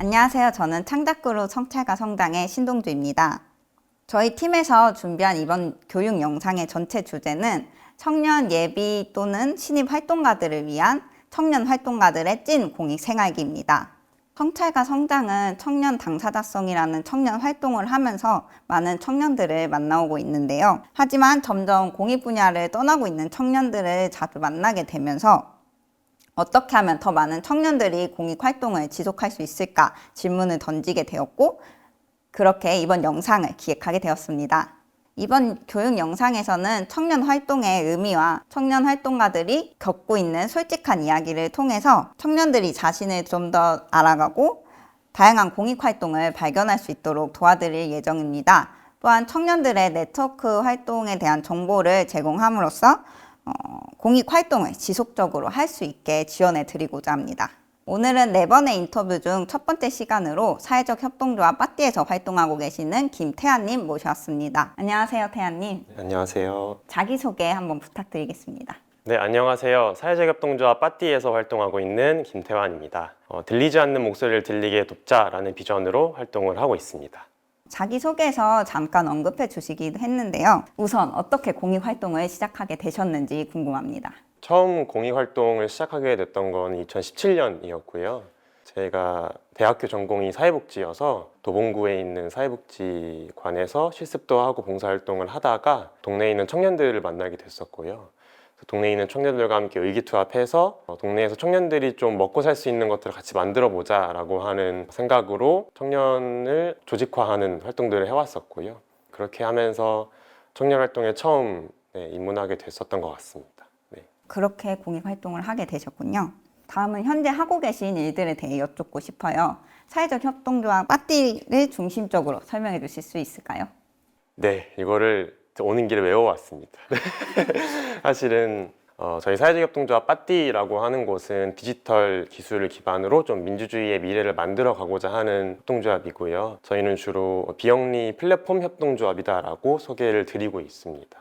안녕하세요. 저는 창작그룹 성찰과 성당의 신동주입니다. 저희 팀에서 준비한 이번 교육 영상의 전체 주제는 청년 예비 또는 신입 활동가들을 위한 청년 활동가들의 찐 공익 생활기입니다. 성찰과 성장은 청년 당사자성이라는 청년 활동을 하면서 많은 청년들을 만나오고 있는데요. 하지만 점점 공익 분야를 떠나고 있는 청년들을 자주 만나게 되면서 어떻게 하면 더 많은 청년들이 공익 활동을 지속할 수 있을까 질문을 던지게 되었고 그렇게 이번 영상을 기획하게 되었습니다. 이번 교육 영상에서는 청년 활동의 의미와 청년 활동가들이 겪고 있는 솔직한 이야기를 통해서 청년들이 자신을 좀 더 알아가고 다양한 공익 활동을 발견할 수 있도록 도와드릴 예정입니다. 또한 청년들의 네트워크 활동에 대한 정보를 제공함으로써 어, 공익 활동을 지속적으로 할 수 있게 지원해 드리고자 합니다. 오늘은 네 번의 인터뷰 중 첫 번째 시간으로 사회적 협동조합 빠띠에서 활동하고 계시는 김태아님 모셨습니다. 안녕하세요, 태아님. 네, 안녕하세요. 자기소개 한번 부탁드리겠습니다. 네, 안녕하세요. 사회적 협동조합 빠띠에서 활동하고 있는 김태환입니다. 어, 들리지 않는 목소리를 들리게 돕자라는 비전으로 활동을 하고 있습니다. 자기소개에서 잠깐 언급해 주시기도 했는데요. 우선 어떻게 공익 활동을 시작하게 되셨는지 궁금합니다. 처음 공익 활동을 시작하게 됐던 건 2017년이었고요. 제가 대학교 전공이 사회복지여서 도봉구에 있는 사회복지관에서 실습도 하고 봉사활동을 하다가 동네에 있는 청년들을 만나게 됐었고요. 그래서 동네에 있는 청년들과 함께 의기투합해서 어, 동네에서 청년들이 좀 먹고 살 수 있는 것들을 같이 만들어 보자라고 하는 생각으로 청년을 조직화하는 활동들을 해왔었고요. 그렇게 하면서 청년 활동에 처음 네, 입문하게 됐었던 것 같습니다. 네. 그렇게 공익 활동을 하게 되셨군요. 다음은 현재 하고 계신 일들에 대해 여쭙고 싶어요. 사회적 협동조합 빠띠를 중심적으로 설명해 주실 수 있을까요? 네, 이거를 오는 길에 외워왔습니다. 사실은 어, 저희 사회적 협동조합 빠띠라고 하는 곳은 디지털 기술을 기반으로 좀 민주주의의 미래를 만들어 가고자 하는 협동조합이고요. 저희는 주로 비영리 플랫폼 협동조합이다라고 소개를 드리고 있습니다.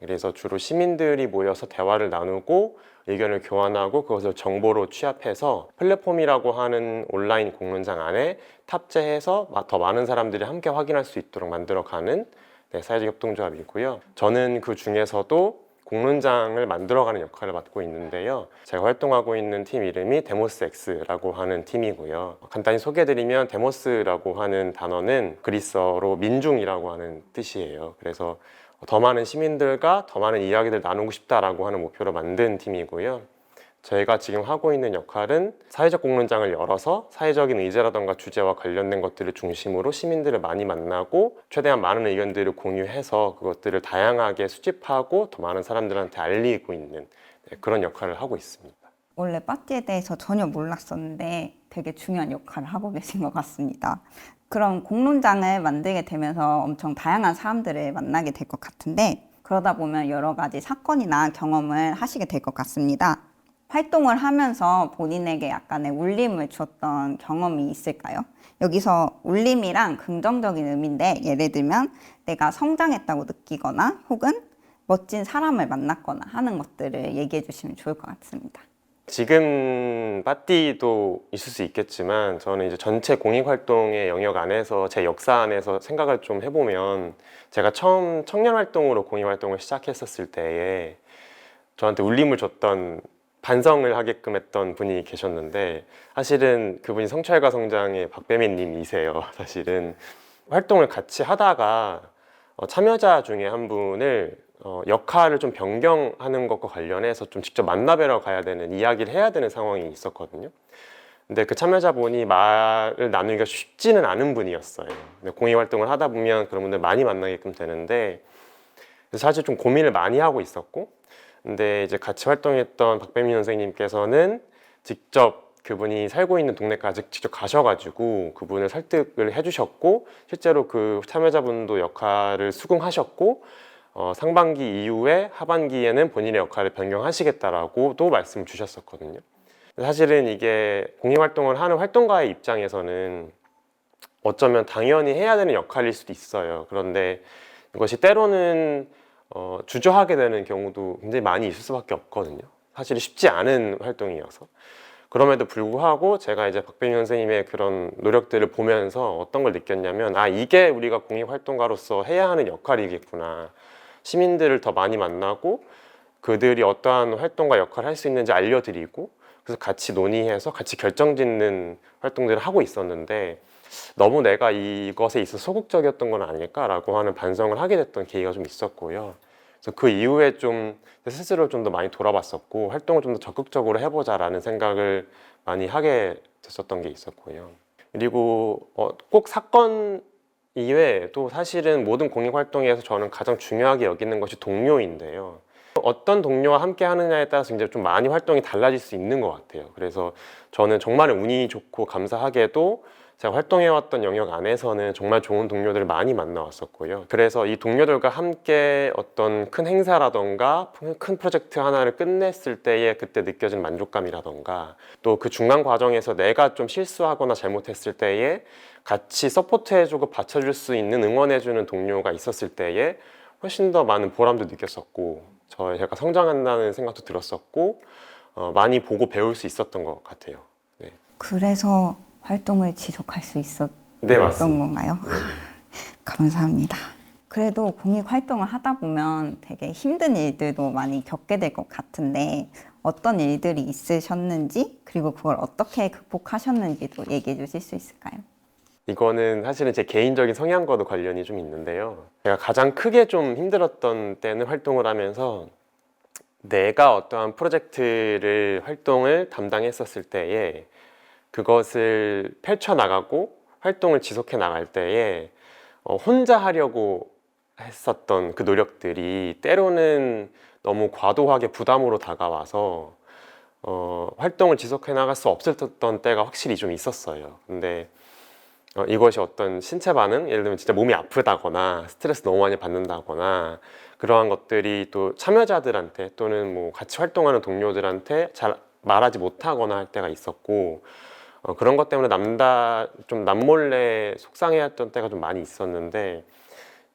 그래서 주로 시민들이 모여서 대화를 나누고 의견을 교환하고 그것을 정보로 취합해서 플랫폼이라고 하는 온라인 공론장 안에 탑재해서 마- 더 많은 사람들이 함께 확인할 수 있도록 만들어가는 네, 사회적 협동조합이고요. 저는 그 중에서도 공론장을 만들어가는 역할을 맡고 있는데요. 제가 활동하고 있는 팀 이름이 데모스X라고 하는 팀이고요. 간단히 소개해드리면 데모스라고 하는 단어는 그리스어로 민중이라고 하는 뜻이에요. 그래서 더 많은 시민들과 더 많은 이야기를 나누고 싶다라고 하는 목표로 만든 팀이고요. 저희가 지금 하고 있는 역할은 사회적 공론장을 열어서 사회적인 의제라던가 주제와 관련된 것들을 중심으로 시민들을 많이 만나고 최대한 많은 의견들을 공유해서 그것들을 다양하게 수집하고 더 많은 사람들한테 알리고 있는 네, 그런 역할을 하고 있습니다. 원래 빠띠에 대해서 전혀 몰랐었는데 되게 중요한 역할을 하고 계신 것 같습니다. 그럼 공론장을 만들게 되면서 엄청 다양한 사람들을 만나게 될 것 같은데 그러다 보면 여러 가지 사건이나 경험을 하시게 될 것 같습니다. 활동을 하면서 본인에게 약간의 울림을 주었던 경험이 있을까요? 여기서 울림이랑 긍정적인 의미인데 예를 들면 내가 성장했다고 느끼거나 혹은 멋진 사람을 만났거나 하는 것들을 얘기해 주시면 좋을 것 같습니다. 지금 빠띠도 있을 수 있겠지만 저는 이제 전체 공익 활동의 영역 안에서 제 역사 안에서 생각을 좀 해보면 제가 처음 청년 활동으로 공익 활동을 시작했었을 때에 저한테 울림을 줬던 반성을 하게끔 했던 분이 계셨는데 사실은 그분이 성찰과 성장의 박배민 님이세요. 사실은 활동을 같이 하다가 어, 참여자 중에 한 분을 어, 역할을 좀 변경하는 것과 관련해서 좀 직접 만나뵈러 가야 되는 이야기를 해야 되는 상황이 있었거든요. 근데 그 참여자분이 말을 나누기가 쉽지는 않은 분이었어요. 공익 활동을 하다 보면 그런 분들 많이 만나게끔 되는데 사실 좀 고민을 많이 하고 있었고 근데 이제 같이 활동했던 박배민 선생님께서는 직접 그분이 살고 있는 동네까지 직접 가셔가지고 그분을 설득을 해주셨고 실제로 그 참여자분도 역할을 수긍하셨고 어, 상반기 이후에 하반기에는 본인의 역할을 변경하시겠다라고도 말씀을 주셨었거든요. 사실은 이게 공익 활동을 하는 활동가의 입장에서는 어쩌면 당연히 해야 되는 역할일 수도 있어요. 그런데 이것이 때로는 어, 주저하게 되는 경우도 굉장히 많이 있을 수밖에 없거든요. 사실 쉽지 않은 활동이어서. 그럼에도 불구하고 제가 이제 박병희 선생님의 그런 노력들을 보면서 어떤 걸 느꼈냐면 아 이게 우리가 공익 활동가로서 해야 하는 역할이겠구나 시민들을 더 많이 만나고 그들이 어떠한 활동과 역할을 할 수 있는지 알려드리고 그래서 같이 논의해서 같이 결정짓는 활동들을 하고 있었는데 너무 내가 이것에 있어 소극적이었던 건 아닐까라고 하는 반성을 하게 됐던 계기가 좀 있었고요. 그래서 그 이후에 좀 스스로 좀 더 많이 돌아봤었고 활동을 좀 더 적극적으로 해보자라는 생각을 많이 하게 됐었던 게 있었고요. 그리고 어, 꼭 사건 이외에 또 사실은 모든 공익 활동에서 저는 가장 중요하게 여기는 것이 동료인데요. 어떤 동료와 함께 하느냐에 따라서 이제 좀 많이 활동이 달라질 수 있는 것 같아요. 그래서 저는 정말 운이 좋고 감사하게도 제가 활동해왔던 영역 안에서는 정말 좋은 동료들을 많이 만나왔었고요. 그래서 이 동료들과 함께 어떤 큰 행사라던가 큰 프로젝트 하나를 끝냈을 때에 그때 느껴진 만족감이라던가 또 그 중간 과정에서 내가 좀 실수하거나 잘못했을 때에 같이 서포트해주고 받쳐줄 수 있는 응원해주는 동료가 있었을 때에 훨씬 더 많은 보람도 느꼈었고 저 제가 성장한다는 생각도 들었었고 어, 많이 보고 배울 수 있었던 것 같아요. 네, 그래서 활동을 지속할 수 있었던 네 맞습니다. 건가요? 감사합니다. 그래도 공익 활동을 하다 보면 되게 힘든 일들도 많이 겪게 될 것 같은데 어떤 일들이 있으셨는지 그리고 그걸 어떻게 극복하셨는지도 얘기해 주실 수 있을까요? 이거는 사실은 제 개인적인 성향과도 관련이 좀 있는데요. 제가 가장 크게 좀 힘들었던 때는 활동을 하면서 내가 어떠한 프로젝트를 활동을 담당했었을 때에 그것을 펼쳐나가고 활동을 지속해 나갈 때에 어, 혼자 하려고 했었던 그 노력들이 때로는 너무 과도하게 부담으로 다가와서 어, 활동을 지속해 나갈 수 없었던 때가 확실히 좀 있었어요. 근데 어, 이것이 어떤 신체 반응, 예를 들면 진짜 몸이 아프다거나 스트레스 너무 많이 받는다거나 그러한 것들이 또 참여자들한테 또는 뭐 같이 활동하는 동료들한테 잘 말하지 못하거나 할 때가 있었고 어, 그런 것 때문에 남다 좀 남몰래 속상해했던 때가 좀 많이 있었는데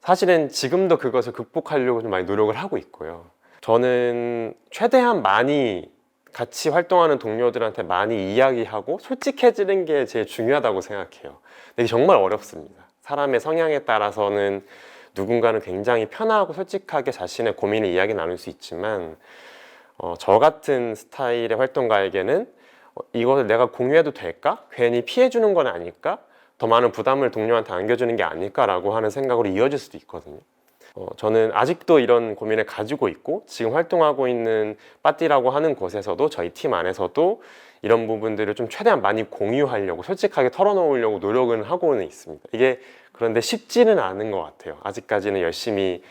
사실은 지금도 그것을 극복하려고 좀 많이 노력을 하고 있고요. 저는 최대한 많이 같이 활동하는 동료들한테 많이 이야기하고 솔직해지는 게 제일 중요하다고 생각해요. 근데 정말 어렵습니다. 사람의 성향에 따라서는 누군가는 굉장히 편하고 솔직하게 자신의 고민을 이야기 나눌 수 있지만 어, 저 같은 스타일의 활동가에게는 어, 이것을 내가 공유해도 될까? 괜히 피해주는 건 아닐까? 더 많은 부담을 동료한테 안겨주는 게 아닐까라고 하는 생각으로 이어질 수도 있거든요. 어, 저는 아직도 이런 고민을 가지고 있고 지금 활동하고 있는 빠띠라고 하는 곳에서도 저희 팀 안에서도 이런 부분들을 좀 최대한 많이 공유하려고 솔직하게 털어놓으려고 노력은 하고는 있습니다. 이게 그런데 쉽지는 않은 것 같아요. 아직까지는 열심히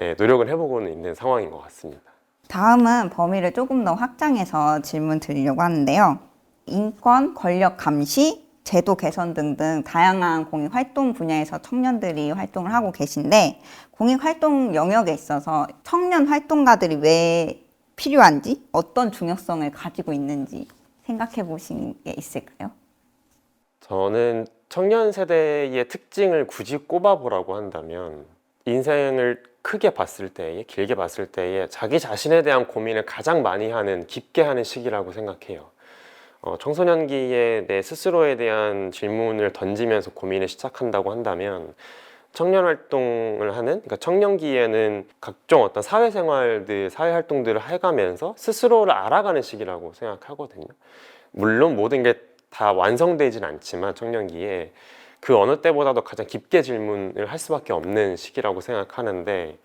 예, 노력을 해보고는 있는 상황인 것 같습니다. 다음은 범위를 조금 더 확장해서 질문 드리려고 하는데요. 인권, 권력 감시, 제도 개선 등등 다양한 공익 활동 분야에서 청년들이 활동을 하고 계신데 공익 활동 영역에 있어서 청년 활동가들이 왜 필요한지 어떤 중요성을 가지고 있는지 생각해 보신 게 있을까요? 저는 청년 세대의 특징을 굳이 꼽아보라고 한다면 인생을 크게 봤을 때에 길게 봤을 때에 자기 자신에 대한 고민을 가장 많이 하는 깊게 하는 시기라고 생각해요. 어, 청소년기에 내 스스로에 대한 질문을 던지면서 고민을 시작한다고 한다면 청년 활동을 하는 그러니까 청년기에는 각종 어떤 사회생활들 사회 활동들을 해가면서 스스로를 알아가는 시기라고 생각하거든요. 물론 모든 게 다 완성되진 않지만 청년기에 그 어느 때보다도 가장 깊게 질문을 할 수밖에 없는 시기라고 생각하는데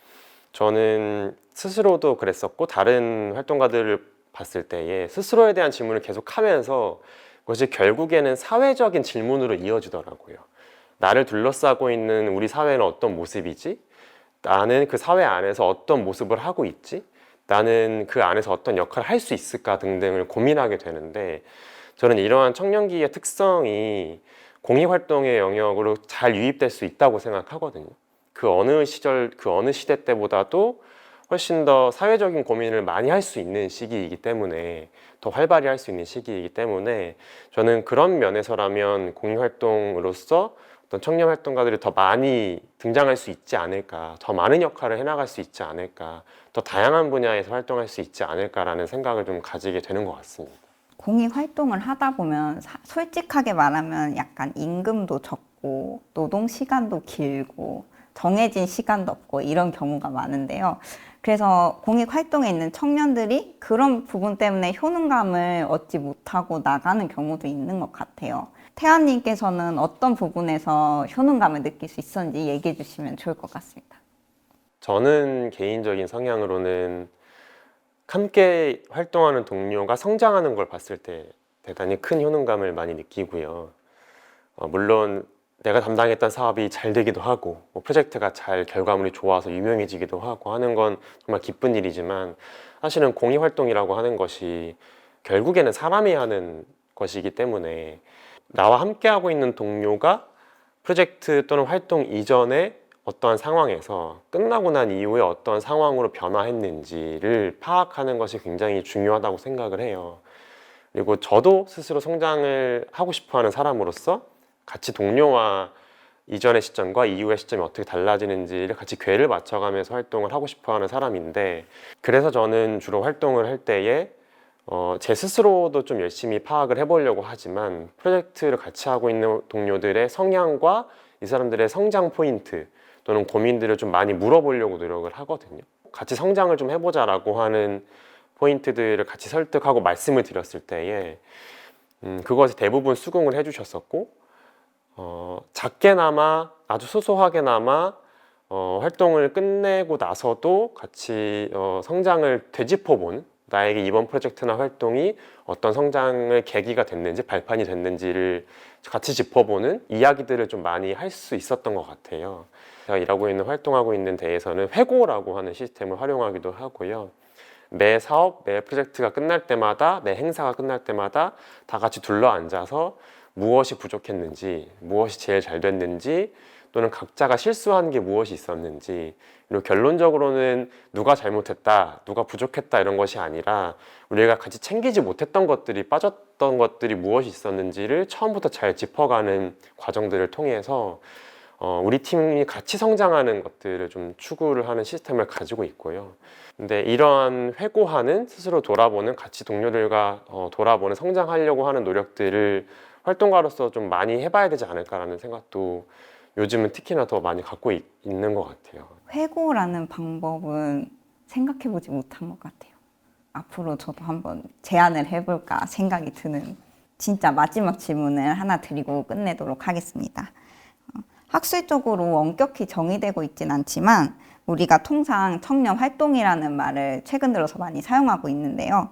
저는 스스로도 그랬었고 다른 활동가들을 봤을 때에 스스로에 대한 질문을 계속 하면서 그것이 결국에는 사회적인 질문으로 이어지더라고요. 나를 둘러싸고 있는 우리 사회는 어떤 모습이지? 나는 그 사회 안에서 어떤 모습을 하고 있지? 나는 그 안에서 어떤 역할을 할 수 있을까 등등을 고민하게 되는데 저는 이러한 청년기의 특성이 공익활동의 영역으로 잘 유입될 수 있다고 생각하거든요. 그 어느 시절, 그 어느 시대 때보다도 훨씬 더 사회적인 고민을 많이 할 수 있는 시기이기 때문에 더 활발히 할 수 있는 시기이기 때문에 저는 그런 면에서라면 공익활동으로서 어떤 청년 활동가들이 더 많이 등장할 수 있지 않을까, 더 많은 역할을 해나갈 수 있지 않을까, 더 다양한 분야에서 활동할 수 있지 않을까라는 생각을 좀 가지게 되는 것 같습니다. 공익 활동을 하다 보면 사- 솔직하게 말하면 약간 임금도 적고 노동 시간도 길고 정해진 시간도 없고 이런 경우가 많은데요. 그래서 공익 활동에 있는 청년들이 그런 부분 때문에 효능감을 얻지 못하고 나가는 경우도 있는 것 같아요. 태연님께서는 어떤 부분에서 효능감을 느낄 수 있었는지 얘기해 주시면 좋을 것 같습니다. 저는 개인적인 성향으로는 함께 활동하는 동료가 성장하는 걸 봤을 때 대단히 큰 효능감을 많이 느끼고요. 어, 물론 내가 담당했던 사업이 잘 되기도 하고 뭐 프로젝트가 잘 결과물이 좋아서 유명해지기도 하고 하는 건 정말 기쁜 일이지만 사실은 공익 활동이라고 하는 것이 결국에는 사람이 하는 것이기 때문에 나와 함께 하고 있는 동료가 프로젝트 또는 활동 이전에 어떠한 상황에서 끝나고 난 이후에 어떠한 상황으로 변화했는지를 파악하는 것이 굉장히 중요하다고 생각을 해요. 그리고 저도 스스로 성장을 하고 싶어 하는 사람으로서 같이 동료와 이전의 시점과 이후의 시점이 어떻게 달라지는지를 같이 궤를 맞춰가면서 활동을 하고 싶어 하는 사람인데 그래서 저는 주로 활동을 할 때에 어, 제 스스로도 좀 열심히 파악을 해보려고 하지만 프로젝트를 같이 하고 있는 동료들의 성향과 이 사람들의 성장 포인트 또는 고민들을 좀 많이 물어보려고 노력을 하거든요. 같이 성장을 좀 해보자라고 하는 포인트들을 같이 설득하고 말씀을 드렸을 때에 음, 그것이 대부분 수긍을 해주셨었고 어, 작게나마 아주 소소하게나마 어, 활동을 끝내고 나서도 같이 어, 성장을 되짚어보는 나에게 이번 프로젝트나 활동이 어떤 성장을 계기가 됐는지 발판이 됐는지를 같이 짚어보는 이야기들을 좀 많이 할 수 있었던 것 같아요. 제가 일하고 있는 활동하고 있는 데에서는 회고라고 하는 시스템을 활용하기도 하고요. 매 사업, 매 프로젝트가 끝날 때마다, 매 행사가 끝날 때마다 다 같이 둘러 앉아서 무엇이 부족했는지, 무엇이 제일 잘 됐는지, 또는 각자가 실수한 게 무엇이 있었는지, 그리고 결론적으로는 누가 잘못했다, 누가 부족했다 이런 것이 아니라 우리가 같이 챙기지 못했던 것들이 빠졌던 것들이 무엇이 있었는지를 처음부터 잘 짚어가는 과정들을 통해서 어, 우리 팀이 같이 성장하는 것들을 좀 추구를 하는 시스템을 가지고 있고요. 근데 이러한 회고하는 스스로 돌아보는 같이 동료들과 어, 돌아보는 성장하려고 하는 노력들을 활동가로서 좀 많이 해봐야 되지 않을까라는 생각도 요즘은 특히나 더 많이 갖고 있, 있는 것 같아요. 회고라는 방법은 생각해보지 못한 것 같아요. 앞으로 저도 한번 제안을 해볼까 생각이 드는 진짜 마지막 질문을 하나 드리고 끝내도록 하겠습니다. 어, 학술적으로 엄격히 정의되고 있진 않지만 우리가 통상 청년 활동이라는 말을 최근 들어서 많이 사용하고 있는데요.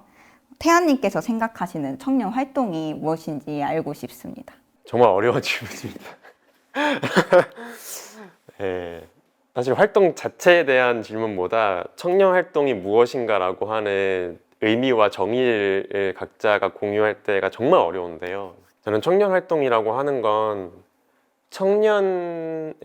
태아님께서 생각하시는 청년 활동이 무엇인지 알고 싶습니다. 정말 어려운 질문입니다. 예, 사실 활동 자체에 대한 질문보다 청년 활동이 무엇인가라고 하는 의미와 정의를 각자가 공유할 때가 정말 어려운데요. 저는 청년 활동이라고 하는 건 청년의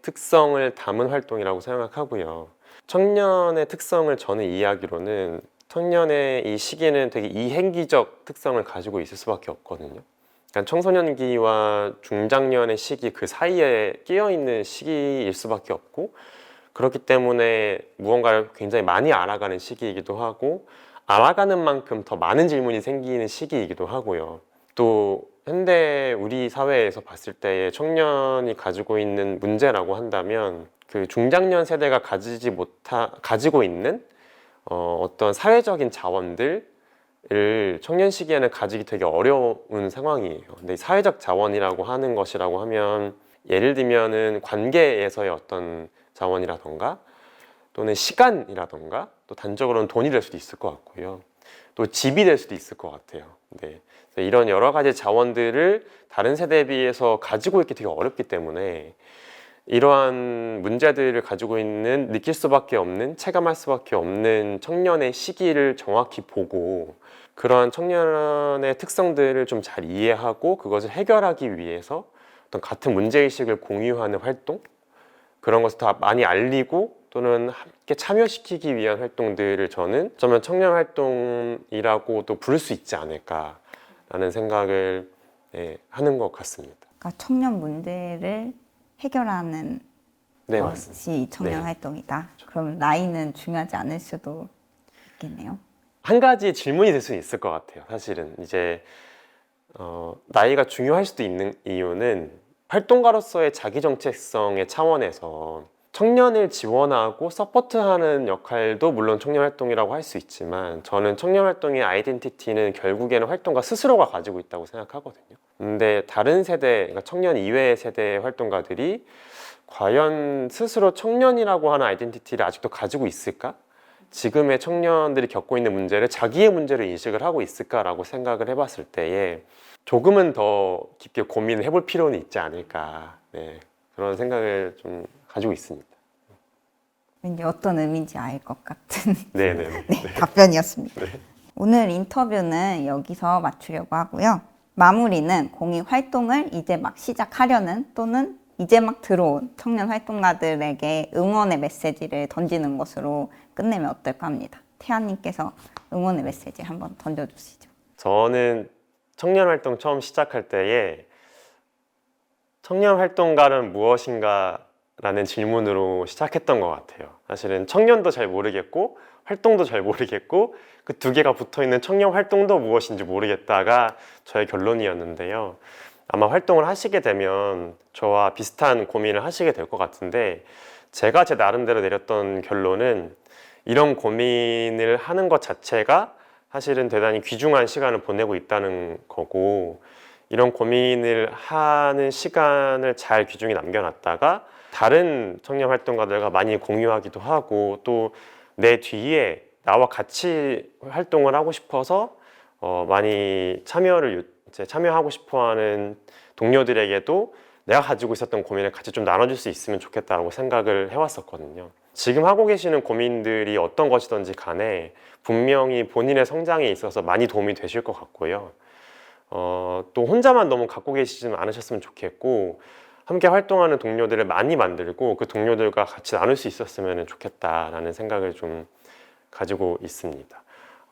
특성을 담은 활동이라고 생각하고요. 청년의 특성을 저는 이해하기로는 청년의 이 시기는 되게 이행기적 특성을 가지고 있을 수밖에 없거든요. 그러니까 청소년기와 중장년의 시기 그 사이에 끼어 있는 시기일 수밖에 없고 그렇기 때문에 무언가를 굉장히 많이 알아가는 시기이기도 하고 알아가는 만큼 더 많은 질문이 생기는 시기이기도 하고요. 또 현대 우리 사회에서 봤을 때의 청년이 가지고 있는 문제라고 한다면 그 중장년 세대가 가지지 못하 가지고 있는 어, 어떤 사회적인 자원들 을 청년 시기에는 가지기 되게 어려운 상황이에요. 근데 이 사회적 자원이라고 하는 것이라고 하면 예를 들면은 관계에서의 어떤 자원이라던가 또는 시간이라던가 또 단적으로는 돈이 될 수도 있을 것 같고요. 또 집이 될 수도 있을 것 같아요. 네. 이런 여러 가지 자원들을 다른 세대에 비해서 가지고 있기 되게 어렵기 때문에 이러한 문제들을 가지고 있는 느낄 수밖에 없는 체감할 수밖에 없는 청년의 시기를 정확히 보고 그러한 청년의 특성들을 좀 잘 이해하고 그것을 해결하기 위해서 어떤 같은 문제의식을 공유하는 활동 그런 것을 다 많이 알리고 또는 함께 참여시키기 위한 활동들을 저는 어쩌면 청년 활동이라고도 부를 수 있지 않을까라는 생각을 네, 하는 것 같습니다. 그러니까 청년 문제를 해결하는 네. 것이 청년 네. 활동이다. 그럼 나이는 중요하지 않을 수도 있겠네요. 한 가지 질문이 될 수는 있을 것 같아요. 사실은 이제 어, 나이가 중요할 수도 있는 이유는 활동가로서의 자기 정체성의 차원에서 청년을 지원하고 서포트하는 역할도 물론 청년 활동이라고 할 수 있지만 저는 청년 활동의 아이덴티티는 결국에는 활동가 스스로가 가지고 있다고 생각하거든요. 근데 다른 세대, 그러니까 청년 이외의 세대의 활동가들이 과연 스스로 청년이라고 하는 아이덴티티를 아직도 가지고 있을까? 지금의 청년들이 겪고 있는 문제를 자기의 문제로 인식을 하고 있을까라고 생각을 해봤을 때에 조금은 더 깊게 고민을 해볼 필요는 있지 않을까 네, 그런 생각을 좀 가지고 있습니다. 왠지 어떤 의미인지 알 것 같은 네네. 네, 답변이었습니다. 오늘 인터뷰는 여기서 마치려고 하고요. 마무리는 공익 활동을 이제 막 시작하려는 또는 이제 막 들어온 청년 활동가들에게 응원의 메시지를 던지는 것으로 끝내면 어떨까 합니다. 태아님께서 응원의 메시지 한번 던져주시죠. 저는 청년 활동 처음 시작할 때에 청년 활동가는 무엇인가 라는 질문으로 시작했던 것 같아요. 사실은 청년도 잘 모르겠고 활동도 잘 모르겠고 그 두 개가 붙어 있는 청년 활동도 무엇인지 모르겠다가 저의 결론이었는데요. 아마 활동을 하시게 되면 저와 비슷한 고민을 하시게 될 것 같은데 제가 제 나름대로 내렸던 결론은 이런 고민을 하는 것 자체가 사실은 대단히 귀중한 시간을 보내고 있다는 거고 이런 고민을 하는 시간을 잘 귀중히 남겨놨다가 다른 청년 활동가들과 많이 공유하기도 하고 또 내 뒤에 나와 같이 활동을 하고 싶어서 어, 많이 참여를 참여하고 싶어하는 동료들에게도 내가 가지고 있었던 고민을 같이 좀 나눠줄 수 있으면 좋겠다라고 생각을 해왔었거든요. 지금 하고 계시는 고민들이 어떤 것이든지 간에 분명히 본인의 성장에 있어서 많이 도움이 되실 것 같고요. 어, 또 혼자만 너무 갖고 계시지는 않으셨으면 좋겠고 함께 활동하는 동료들을 많이 만들고 그 동료들과 같이 나눌 수 있었으면 좋겠다라는 생각을 좀 가지고 있습니다.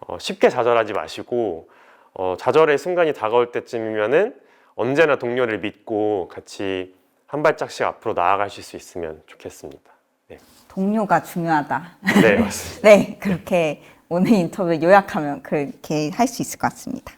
어, 쉽게 좌절하지 마시고 어, 좌절의 순간이 다가올 때쯤이면은 언제나 동료를 믿고 같이 한 발짝씩 앞으로 나아가실 수 있으면 좋겠습니다. 네, 동료가 중요하다. 네 맞습니다. 네, 그렇게 오늘 인터뷰 요약하면 그렇게 할 수 있을 것 같습니다.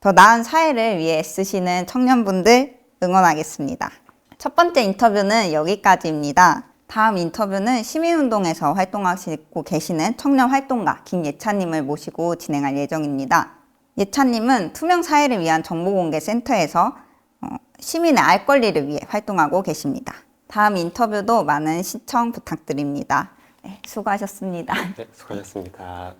더 나은 사회를 위해 애쓰시는 청년분들 응원하겠습니다. 첫 번째 인터뷰는 여기까지입니다. 다음 인터뷰는 시민운동에서 활동하시고 계시는 청년 활동가 김예찬님을 모시고 진행할 예정입니다. 예찬님은 투명 사회를 위한 정보공개센터에서 어, 시민의 알 권리를 위해 활동하고 계십니다. 다음 인터뷰도 많은 시청 부탁드립니다. 네, 수고하셨습니다. 네, 수고하셨습니다.